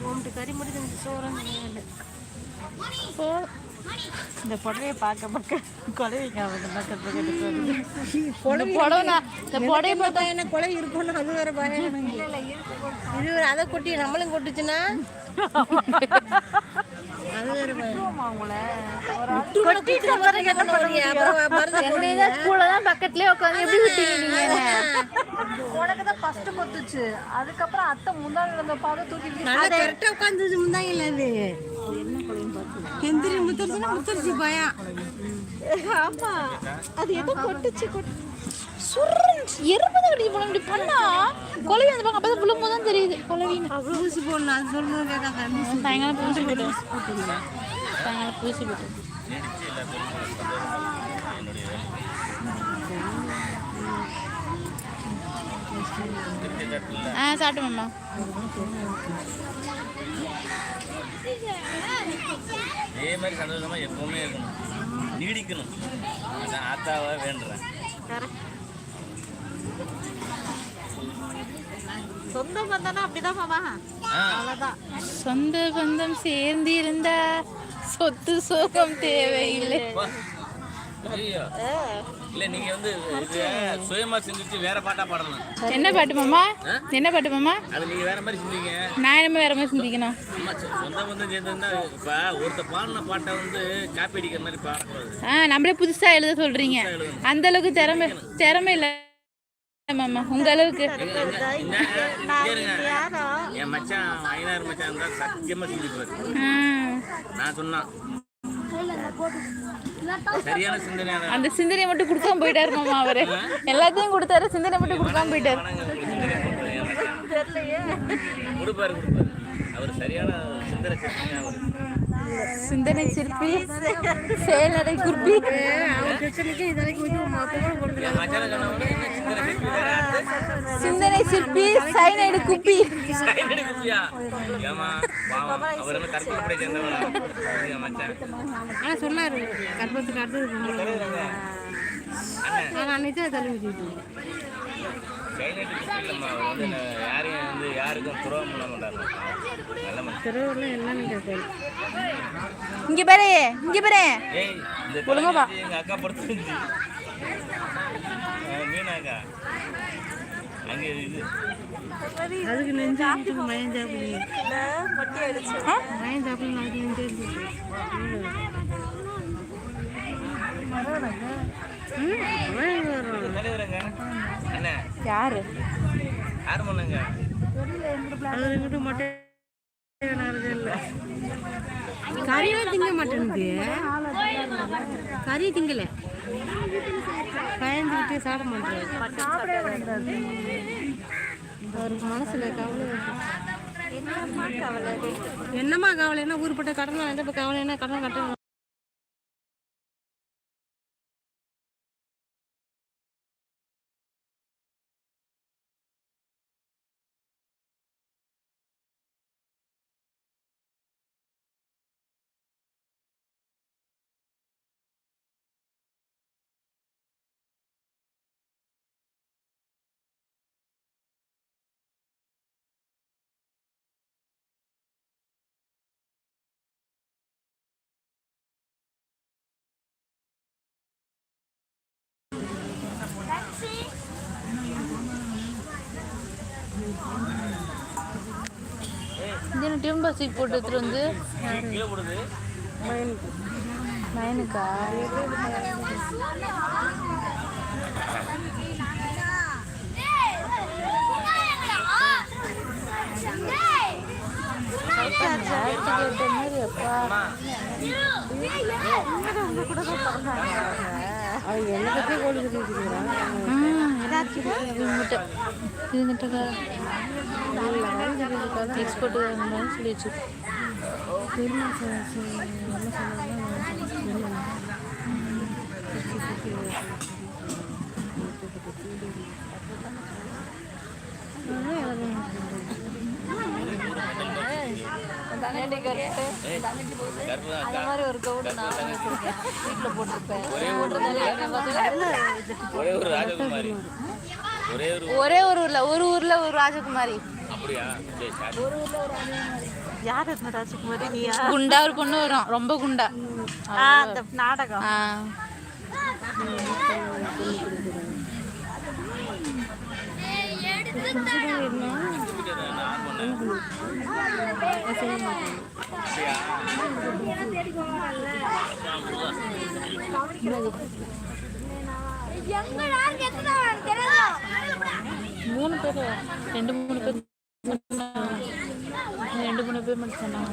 மூன்று கறி முடிஞ்சு இந்த சோறும் இந்த புடவைய பார்க்க பார்க்க குழவைக்கு அவங்க பக்கத்துல இந்த புடவை இந்த புடவை பார்த்தா என்ன கொலை இருக்கும்னு அது வேற பயம். இது அதை கொட்டி நம்மளும் கொட்டுச்சுன்னா? பக்கத்துலயே உட்காந்து எப்படி விட்டீங்க நீங்க? உனக்கு தான் ஃபர்ஸ்ட் கொத்துச்சு. அதுக்கப்புறம் அத்தை முன்னாடி இருந்த பாதை தூக்கி நல்லா கரெக்டா உட்காந்து முந்தாங்க இல்ல அது. எந்திரி முத்தரிச்சுன்னா முத்தரிச்சு பயம். ஆமா. அது ஏதோ கொட்டுச்சு கொட்டு எறும்பு கடிச்சு போன இப்படி பண்ணா குழவி அந்த பக்கம் அப்பதான் விழும்போது தான் தெரியுது குழவின்னு அவ்வளவு ஊசி சொல்லணும் கேட்காங்க சாயங்காலம் பூசி போட்டு. சாயங்காலம் பூசி போட்டு. ஆ சாப்பிட்டு மாமா. இதே மாதிரி சந்தோஷமா எப்பவுமே இருக்கணும். நீடிக்கணும். அதான் ஆத்தாவை வேண்டுறேன். சொந்த பந்தம்னா அப்படிதான் மாமா. ஆ. அவ்வளவுதான். சொந்த பந்தம் சேர்ந்து இருந்தா சொத்து சோகம் தேவையில்லை. அப்பா. ஐயோ. இல்ல நீங்க வந்து இது சுயமா சிந்திச்சு வேற பாட்டா பாடணும் என்ன பாட்டு மாமா? என்ன பாட்டு மாமா? அது நீங்க வேற மாதிரி சிந்திங்க. நான் என்ன வேற மாதிரி சிந்திக்கணும்? சொந்த பந்தம் சேர்ந்துருந்தா இப்ப ஒருத்த பாடின பாட்டை வந்து காப்பி அடிக்கிற மாதிரி பாடக்கூடாது. ஆ நம்மளே புதுசா எழுத சொல்றீங்க. அந்த அளவுக்கு திறமை திறமை இல்லை. மாமா உங்க அளவுக்கு. என் மச்சான் ஐநாறு மச்சான் இருந்தா சத்தியமா சிந்திப்பாரு. நான் சொன்னான் அந்த சிந்தனையை மட்டும் கொடுக்காம போயிட்டாரு மாமா அவரு. எல்லாத்தையும் கொடுத்தாரு சிந்தனை மட்டும் கொடுக்காம போயிட்டாரு. கொடுப்பாரு கொடுப்பாரு. அவர் சரியான சிந்தனை சிந்தனை சிற்பி செயலடை குறிப்பி. சிந்தனை சிற்பி சைனைடு குப்பி. சொன்னாரு கர்ப்பத்துக்கு அடுத்தது நான் அன்னைக்கு தான் தள்ளி குப்பி இல்லம்மா அவர் வந்து யாரையும் வந்து யாருக்கும் துரோகம் பண்ண மாட்டாரு நல்ல மனுஷன் என்னன்னு கேட்பாரு இங்க பாரு இங்க பாரு. ஏய் இந்த ஒழுங்கா எங்க அக்கா படுத்துருந்துச்சு மீனாக்கா அங்க இது. அதுக்கு நெஞ்சு வீட்டுக்கு மயம் சாப்பிடுங்க மயம் சாப்பிடணும் அதுக்கு நெஞ்சு இருந்துச்சு ம், மயம் வரும். தலைவருங்க என்ன யாரு? யார் பண்ணுங்க? அது திங்க மாட்டேனுது கறி திங்கல. பயந்துக்கிட்டு சாப்பிட மாட்டேன் அவருக்கு மனசுல கவலை. என்னம்மா கவலை? என்ன ஊருப்பட்ட கடன் வாங்கிட்டு இப்போ கவலை என்ன கடன் கட்டணும் இந்த டியூன் பாசி போட்டு எடுத்துட்டு வந்து நயனுக்கா கேட்ட மாதிரி அப்பா அவங்க என்ன பற்றி கோழி கட்டி அந்த மாதிரி ஒரு கவுடு நான் வச்சிருக்கேன் வீட்டில் போட்டிருப்பேன் ஒரே ஒரு ராஜகுமாரி. ஒரே ஒரு ஒரே ஒரு ஊர்ல ஒரு ஊர்ல ஒரு ராஜகுமாரி யார் இந்த ராஜகுமாரி? நீயா? குண்டா ஒரு பொண்ணு வரும். ரொம்ப குண்டா. அந்த நாடகம். ஆ. மூணு பேர் ரெண்டு மூணு பேர் ரெண்டு மூணு பேர் மட்டும் சொன்னாங்க.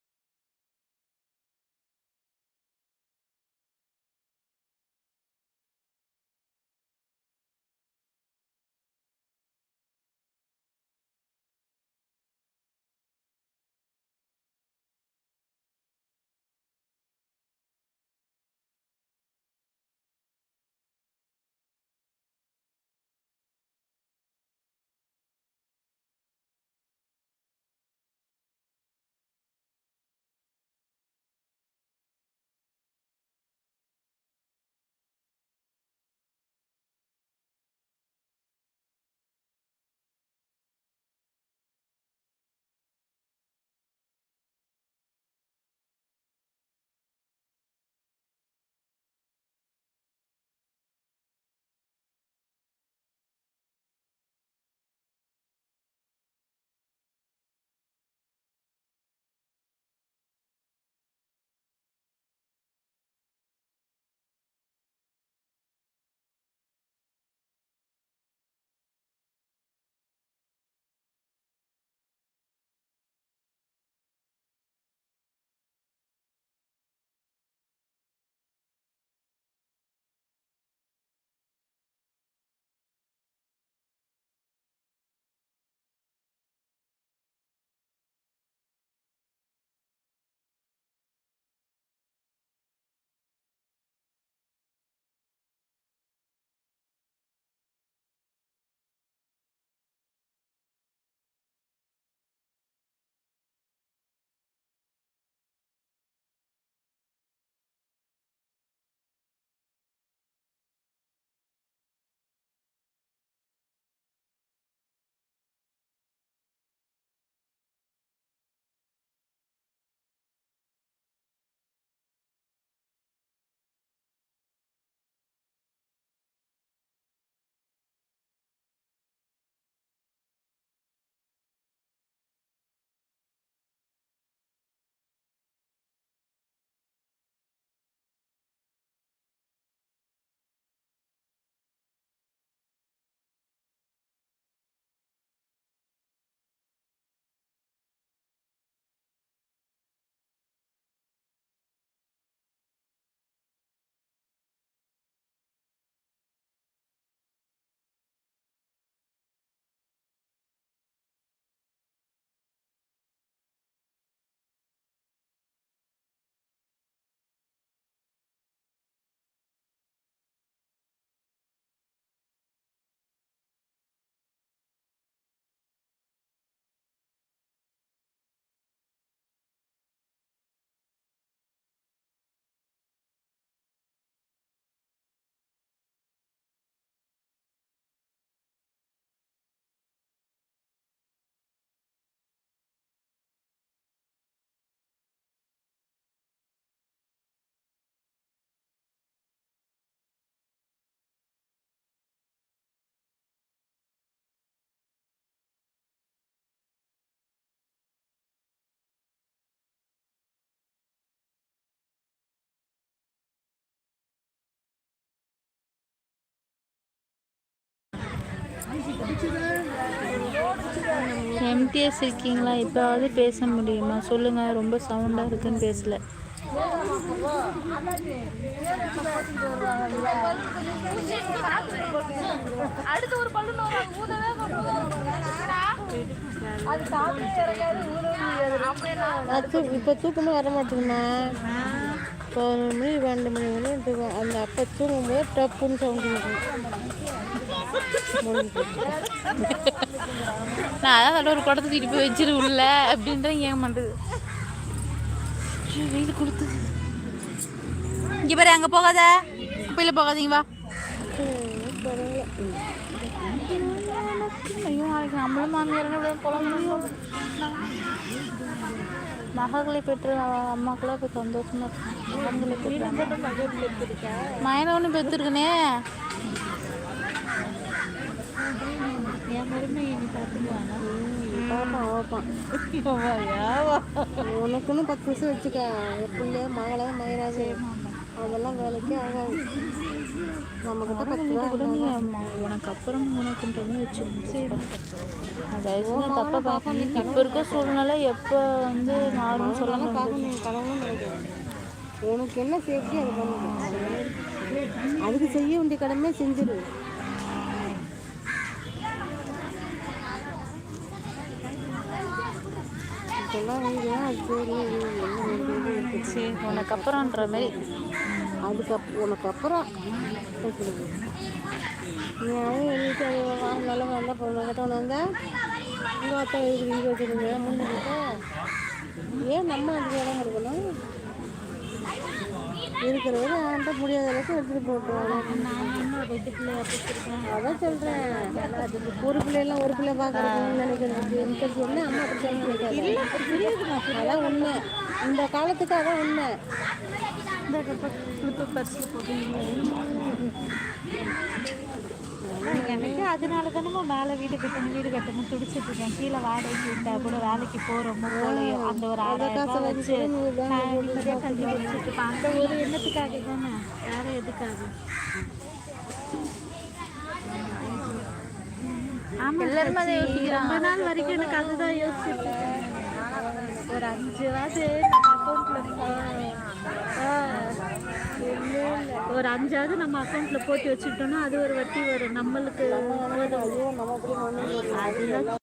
எம்டிஎஸ் இருக்கீங்களா இப்போவாவது பேச முடியுமா? சொல்லுங்க ரொம்ப சவுண்டாக இருக்குன்னு பேசல. அடுத்து ஒரு பல்லு இப்போ தூக்கமே வர மாட்டேங்குமா பதினொரு மணி பன்னெண்டு மணி வரையும் அந்த அப்போ தூங்கும்போது டப்புன்னு சவுண்டு நான் அதான் அதோட ஒரு குடத்தை தூக்கிட்டு போய் வச்சிரு உள்ள அப்படின்ற ஏன் பண்ணுறது வெயில் கொடுத்து. இங்கே பாரு அங்கே போகாத. குப்பையில் போகாதீங்க வா. ஐயோ நாளைக்கு நம்மளும் மாமியார் போக மகளை பெற்று அம்மாக்கெல்லாம் இப்போ சந்தோஷமா இருக்கும் மகன்களை பெற்று. ஒன்று பெற்றுருக்கனே. உனக்குன்னு பத்து வருஷம் வச்சுக்க. பிள்ளை மகள மயிராது அதெல்லாம் வேலைக்கு ஆகாது. நம்மக்கிட்ட பத்து ரூபா கூட உனக்கு அப்புறம் உனக்குன்றது வச்சுக்கணும் தயவுசெய்து தப்பா பார்க்கணும். இப்போ இருக்க சூழ்நிலை எப்போ வந்து மாறும்னு சொல்ல முடியாது பார்க்கணும் கடவுளும் உனக்கு என்ன சேஃப்டி அது பண்ணு அதுக்கு செய்ய வேண்டிய கடமை செஞ்சிரு. இப்பெல்லாம் சரி என்ன உனக்கு அப்புறம்ன்ற மாதிரி. அதுக்கப் உனக்கு அப்புறம் பேசுறது நீ அது எழுதிட்டு அது வாரம் நல்ல வந்தால் பொண்ணு கட்டணும் வந்தால் உங்கள் அத்தை இது வச்சுருங்க முன்னுக்கிட்ட ஏன் நம்ம அதுக்கு இடம் கொடுக்கணும் இருக்கிறது அவன்கிட்ட முடியாத அளவுக்கு எடுத்துகிட்டு போட்டுருவாங்க அதான் சொல்கிறேன் ஒரு பிள்ளைலாம் ஒரு பிள்ளை பார்க்குறதுன்னு நினைக்கிறதுக்கு எனக்கு என்ன அம்மா அப்படி சொல்ல நினைக்காது அதான் உண்மை. இந்த காலத்துக்கு அதான் உண்மை. எனக்கு அதனால தானே மேலே வீடு கட்டணும் வீடு கட்டணும் துடிச்சிட்டு இருக்கேன். கீழே வாடகைக்கு விட்டா கூட வேலைக்கு போகிறோமோ போலையோ அந்த ஒரு ஆறாயிரம் ரூபாய் வச்சு நான் கல்வி அந்த ஒரு எண்ணத்துக்காக தானே? வேற எதுக்காக? ஆமா எல்லாருமே அதை யோசிக்கிறாங்க. ரொம்ப நாள் வரைக்கும் எனக்கு அதுதான் யோசிச்சுட்டு ஒரு அஞ்சு ரூபாது நம்ம அக்கௌண்ட்ல ஒரு அஞ்சாவது நம்ம அக்கௌண்ட்ல போட்டு வச்சுட்டோம்னா அது ஒரு வட்டி வரும். நம்மளுக்கு. அதுதான்